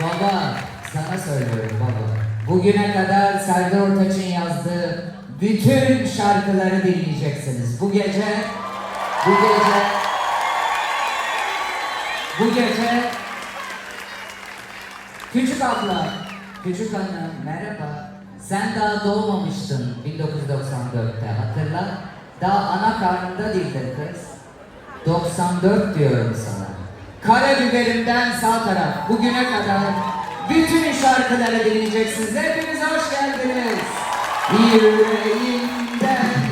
Baba, sana söylüyorum baba. Bugüne kadar Serdar Ortaç'ın yazdığı bütün şarkıları dinleyeceksiniz. Bu gece, bu gece, bu gece Küçük abla, küçük hanım merhaba. Sen daha doğmamıştın 1994'te hatırla. Daha ana karnında değildin kız. 94 diyorum sana. Karabiberimden sağ taraf bugüne kadar bütün şarkıları dinleyeceksiniz. Hepiniz hoş geldiniz. Yüreğimden